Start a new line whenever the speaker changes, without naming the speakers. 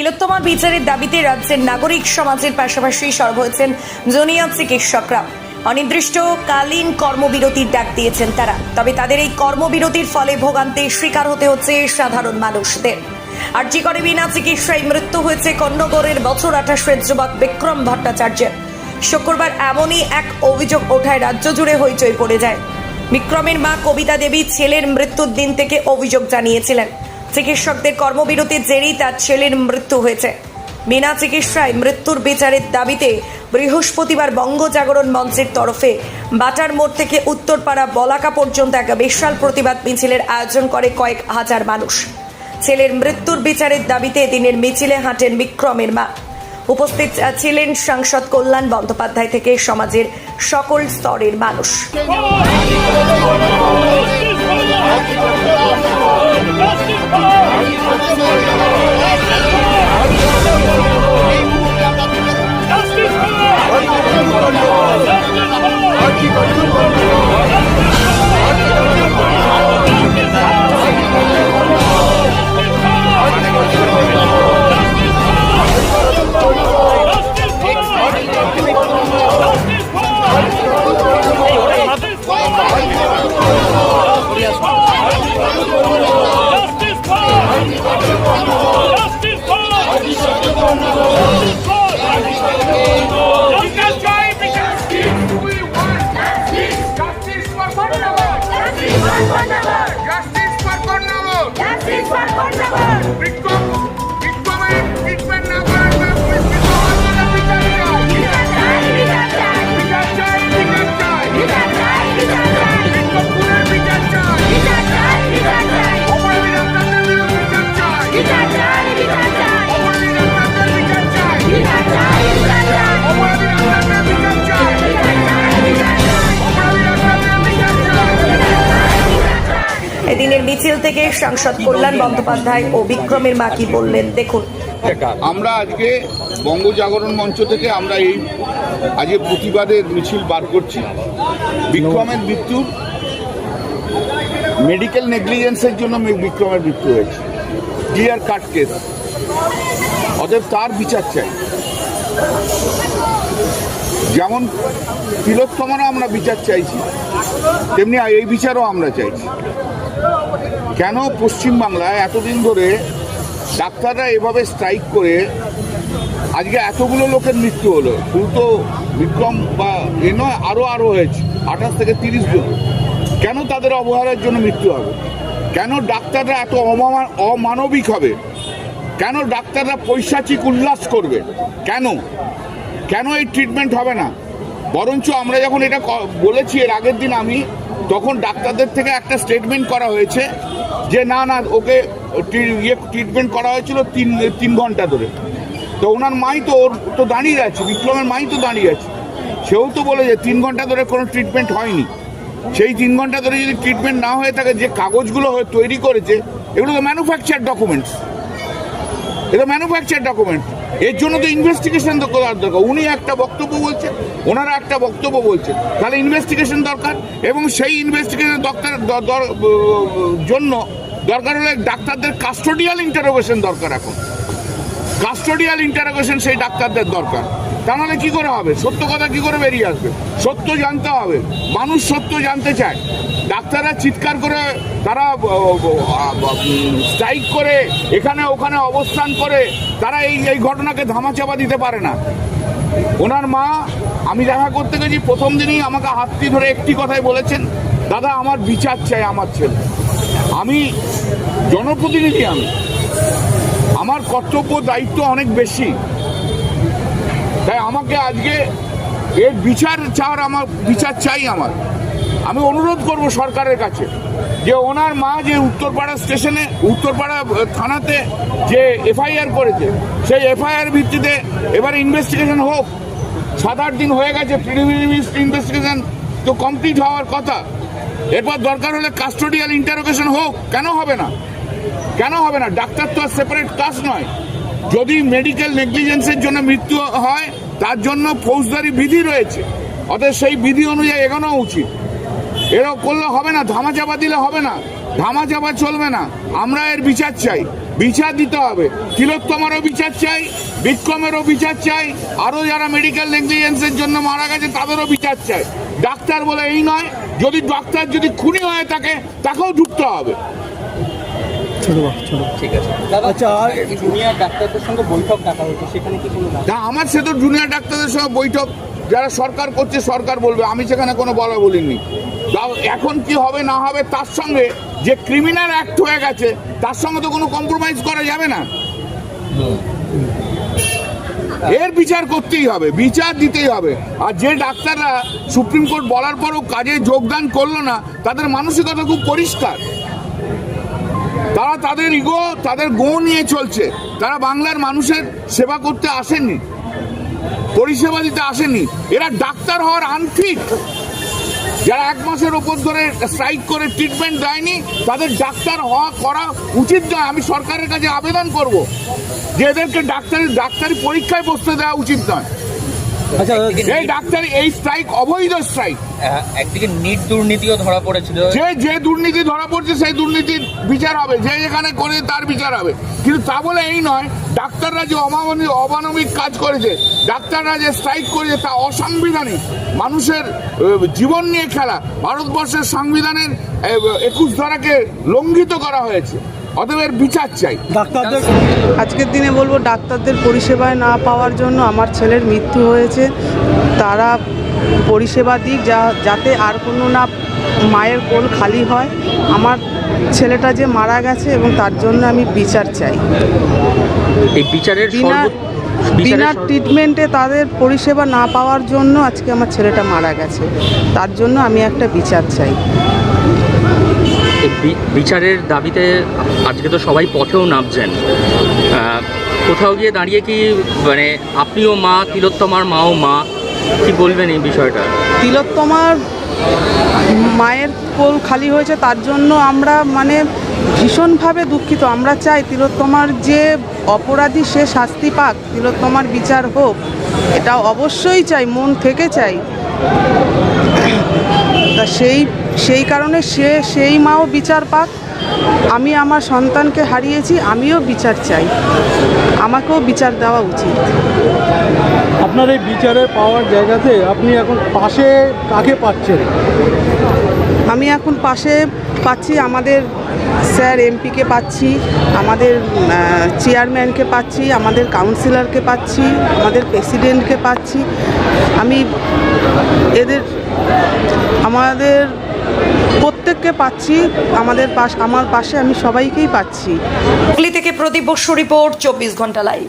তিলোত্তমা বিচারের দাবিতে রাজ্যের নাগরিক সমাজের পাশাপাশি সরব হয়েছেন জুনিয়র চিকিৎসকরা। অনির্দিষ্টকালীন কর্মবিরতির ডাক দিয়েছেন তারা, তবে তাদের এই কর্মবিরতির ফলে ভোগান্তে শিকার হতে হচ্ছে সাধারণ মানুষদের। আরজি করে বিনা চিকিৎসায় মৃত্যু হয়েছে কন্যগড়ের বছর আঠাশের যুবক বিক্রম ভট্টাচার্যের। শুক্রবার এমনই এক অভিযোগ ওঠায় রাজ্য জুড়ে হইচই পড়ে যায়। বিক্রমের মা কবিতা দেবী ছেলের মৃত্যুর দিন থেকে অভিযোগ জানিয়েছিলেন। চিকিৎসকদের কর্মবিরতির জেরেই তার ছেলের মৃত্যু হয়েছে। বিনা চিকিৎসায় মৃত্যুর বিচারের দাবিতে বৃহস্পতিবার বঙ্গ জাগরণ মঞ্চের তরফে বাটার মোড় থেকে উত্তরপাড়া বলাকা পর্যন্ত এক বিশাল প্রতিবাদ মিছিলের আয়োজন করে কয়েক হাজার মানুষ। ছেলের মৃত্যুর বিচারের দাবিতে দিনের মিছিলে হাঁটেন বিক্রমের মা। উপস্থিত ছিলেন সাংসদ কল্যাণ বন্দ্যোপাধ্যায় থেকে সমাজের সকল স্তরের মানুষ।
Justice
এদিনের থেকে সাংসদ কল্যাণ বন্দ্যোপাধ্যায় ও বিক্রমের মা কি বললেন? দেখুন।
আমরা আজকে বঙ্গ জাগরণ মঞ্চ থেকে আমরা এই আজকে প্রতিবাদের মিছিল বার করছি। বিক্রমের মৃত্যুর মেডিকেল নেগলিজেন্সের জন্য বিক্রমের মৃত্যু হয়েছে। ক্লিয়ার কাট কেস অতএব তার বিচার চাই। যেমন তিলোত্তমারও আমরা বিচার চাইছি, তেমনি এই বিচারও আমরা চাইছি। কেন পশ্চিমবাংলায় এতদিন ধরে ডাক্তাররা এভাবে স্ট্রাইক করে আজকে এতগুলো লোকের মৃত্যু হলো? শুধু তো বিক্রম বা এ নয় আরও আরও হয়েছে, আঠাশ থেকে তিরিশ জন। কেন তাদের অবহেলার জন্য মৃত্যু হবে? কেন ডাক্তাররা এত অমা- অমানবিক হবে? কেন ডাক্তাররা পৈশাচিক উল্লাস করবে? কেন? কেন এই ট্রিটমেন্ট হবে না? বরঞ্চ আমরা যখন এটা বলেছি এর আগের দিন আমি, তখন ডাক্তারদের থেকে একটা স্টেটমেন্ট করা হয়েছে যে, না না, ওকে ইয়ে ট্রিটমেন্ট করা হয়েছিল তিন তিন ঘণ্টা ধরে। তো ওনার মাই তো ওর তো দাঁড়িয়ে আছে, বিক্রমের মাই তো দাঁড়িয়ে আছে। সেও তো বলে যে, তিন ঘণ্টা ধরে কোনো ট্রিটমেন্ট হয়নি। সেই তিন ঘণ্টা ধরে যদি ট্রিটমেন্ট না হয়ে থাকে, যে কাগজগুলো হয়ে তৈরি করেছে, এগুলো তো ম্যানুফ্যাকচার ডকুমেন্টস এটা ম্যানুফ্যাকচার ডকুমেন্ট এর জন্য তো ইনভেস্টিগেশন তো করার দরকার। উনি একটা বক্তব্য বলছেন, ওনারা একটা বক্তব্য বলছেন। তাহলে ইনভেস্টিগেশন দরকার এবং সেই ইনভেস্টিগেশন দরকার জন্য দরকার হলে ডাক্তারদের কাস্টোডিয়াল ইন্টারোগেশন দরকার এখন। কাস্টোডিয়াল ইন্টারোগেশন সেই ডাক্তারদের দরকার। তা নাহলে কি করে হবে? সত্য কথা কি করে বেরিয়ে আসবে? সত্য জানতে হবে। মানুষ সত্য জানতে চায়। ডাক্তাররা চিৎকার করে, তারা স্ট্রাইক করে, এখানে ওখানে অবস্থান করে, তারা এই এই ঘটনাকে ধামাচাপা দিতে পারে না। ওনার মা, আমি দেখা করতে গেছি, প্রথম দিনই আমাকে হাতটি ধরে একটি কথাই বলেছেন, দাদা, আমার বিচার চাই আমার ছেলে। আমি, জনপ্রতিনিধি আমি। আমার কর্তব্য দায়িত্ব অনেক বেশি। তাই আমাকে আজকে এর বিচার চাওয়ার আমার, বিচার চাই আমার। আমি অনুরোধ করব সরকারের কাছে যে ওনার মা যে উত্তরপাড়া স্টেশনে, উত্তরপাড়া থানাতে যে এফআইআর করেছে, সেই এফআইআর ভিত্তিতে এবার ইনভেস্টিগেশন হোক। সাত আট দিন হয়ে গেছে ইনভেস্টিগেশন তো কমপ্লিট হওয়ার কথা। এরপর দরকার হলে কাস্টোডিয়াল ইন্টারোগেশন হোক, কেন হবে না? কেন হবে না? ডাক্তার তো আর সেপারেট কাজ নয়। যদি মেডিকেল নেগলিজেন্সের জন্য মৃত্যু হয়, তার জন্য ফৌজদারি বিধি রয়েছে। অতএব সেই বিধি অনুযায়ী এগোনো উচিত। এরকম করলে হবে না, ধামাচাপা দিলে হবে না, ধামাচাপা চলবে না। আমরা এর বিচার চাই। বিচার দিতে হবে। তিলোত্তমারও বিচার চাই, বিক্রমেরও বিচার চাই, আরও যারা মেডিকেল নেগলিজেন্সের জন্য মারা গেছে, তাদেরও বিচার চাই। ডাক্তার বলে এই নয়, যদি ডাক্তার যদি খুনি হয় তাকে তাকেও ঢুকতে হবে।
ঠিক আছে। দাদা আচ্ছা জুনিয়র ডাক্তারদের সঙ্গে বৈঠক ডাকা হয়েছে সেখানে কি কোনো
না আমার সে তো জুনিয়র ডাক্তারদের সঙ্গে বৈঠক। যারা সরকার করছে সরকার বলবে। আমি সেখানে কোনো বলা বলিনি। তাও এখন কি হবে না হবে তার সঙ্গে যে ক্রিমিনাল অ্যাক্ট হয়ে গেছে তার সঙ্গে তো কোনো কম্প্রোমাইজ করা যাবে না। এর বিচার করতেই হবে বিচার দিতেই হবে। আর যে ডাক্তাররা সুপ্রিম কোর্ট বলার পরও কাজে যোগদান করল না তাদের মানসিকতা খুব পরিষ্কার। তারা তাদের ইগো, তাদের গো নিয়ে চলছে। তারা বাংলার মানুষের সেবা করতে আসেননি। পরিষেবা দিতে আসেননি। এরা ডাক্তার হওয়ার আনফিট যারা এক মাসের ওপর ধরে স্ট্রাইক করে ট্রিটমেন্ট দেয়নি, তাদের ডাক্তার হওয়া করা উচিত নয়। আমি সরকারের কাছে আবেদন করব যে এদেরকে ডাক্তারি ডাক্তারি পরীক্ষায় বসতে দেওয়া উচিত নয়। এই ডাক্তারি এই স্ট্রাইক অবৈধ স্ট্রাইক
আহ, একদিকে নিট দুর্নীতিও ধরা পড়েছিল।
যে যে দুর্নীতি ধরা পড়ছে সেই দুর্নীতির বিচার হবে। যে যেখানে করে তার বিচার হবে। কিন্তু তা বলে এই নয় ডাক্তাররা যে অমানবিক অমানবিক কাজ করেছে ডাক্তাররা যে স্ট্রাইক করেছে তা অসাংবিধানিক। মানুষের জীবন নিয়ে খেলা। ভারতবর্ষের সংবিধানের একুশ ধারাকে লঙ্ঘিত করা হয়েছে। অতএব এর বিচার চাই।
ডাক্তারদের আজকের দিনে বলব ডাক্তারদের পরিষেবায় না পাওয়ার জন্য আমার ছেলের মৃত্যু হয়েছে। তারা পরিষেবা দিক যা যাতে আর কোনো না মায়ের কোল খালি হয়। আমার ছেলেটা যে মারা গেছে এবং তার জন্য আমি বিচার চাই।
এই বিচারের
বিনা বিনা ট্রিটমেন্টে তাদের পরিষেবা না পাওয়ার জন্য আজকে আমার ছেলেটা মারা গেছে। তার জন্য আমি একটা বিচার চাই।
বিচারের দাবিতে আজকে তো সবাই পথেও নামছেন। কোথাও গিয়ে দাঁড়িয়ে কি মানে আপনিও মা, তিলোত্তমার মাও মা? কি বলবেন এই বিষয়টা?
তিলোত্তমার মায়ের কোল খালি হয়েছে, তার জন্য আমরা মানে ভীষণভাবে দুঃখিত। আমরা চাই তিলোত্তমার যে অপরাধী সে শাস্তি পাক, তিলোত্তমার বিচার হোক। এটা অবশ্যই চাই, মন থেকে চাই। তা সেই সেই কারণে সে সেই মাও বিচার পাক। আমি আমার সন্তানকে হারিয়েছি আমিও বিচার চাই। আমাকেও বিচার দেওয়া উচিত।
আপনার এই বিচারে পাওয়ার জায়গাতে আপনি এখন পাশে কাকে পাচ্ছেন?
আমি এখন পাশে পাচ্ছি আমাদের স্যার এমপিকে পাচ্ছি আমাদের চেয়ারম্যানকে পাচ্ছি আমাদের কাউন্সিলরকে পাচ্ছি আমাদের প্রেসিডেন্টকে পাচ্ছি। আমি এদের আমাদের প্রত্যেককে পাচ্ছি, আমাদের পাশ আমার পাশে আমি সবাইকেই পাচ্ছি।
হুগলি থেকে প্রদীপ বসু রিপোর্ট, চব্বিশ ঘণ্টা লাইভ